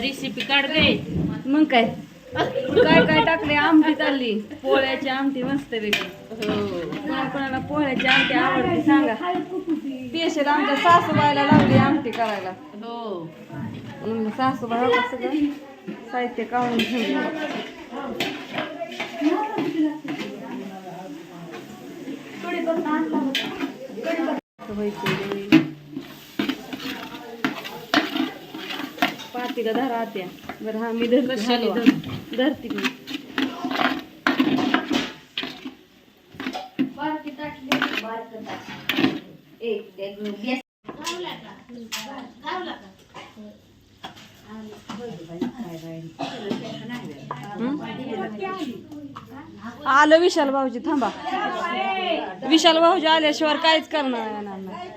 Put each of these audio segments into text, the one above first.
Recipe काढ गे. मग काय? काय काय टाकले आमटी चालली. पोळ्याची आमटी मस्त वेगळी. कोणा कोणाला पोळ्याची आमटी आवडते सांगा. स्पेशल आमच्या सासूबाईला लावली आमटी करायला. हो. म्हणून सासूबाई हो सगळं. साहित्य काढून ठेवलं. पातीला धरा आत्या बरं हा मी? हलवा. धरते. मी. आलं विशाल भाऊजी थांबा. विशाल भाऊजी आल्याशिवाय काहीच करणार येणार नाही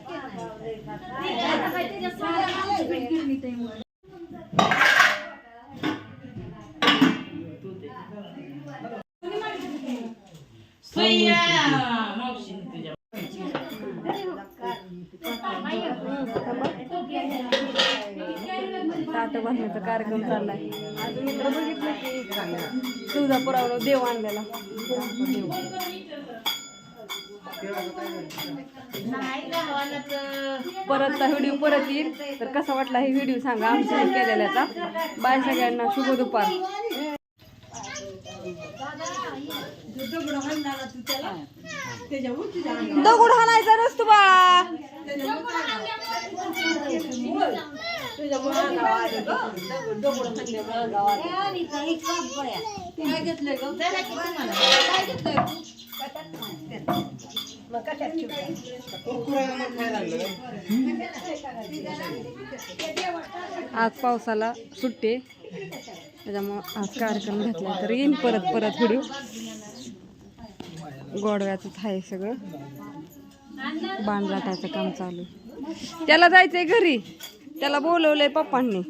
ताटं बांधण्याचा कार्यक्रम चाललाय. आज मित्र बघितलं की तुळजापुरावर देव आणलेला. परत परत व्हिडिओ परत येईल. तर कसा वाटला हे व्हिडिओ सांगा. आमच्या केलेल्याचा. बाय सगळ्यांना. शुभ दुपार. दगड हाणायचा नसतो बा आज पावसाला सुट्टी. त्याच्यामुळं आज कार्यक्रम घेतला तर येईन परत परत व्हिडिओ. गोडव्याचंच आहे सगळं. बांधलाटायचं काम चालू. त्याला जायचंय घरी. त्याला बोलवलंय पप्पांनी.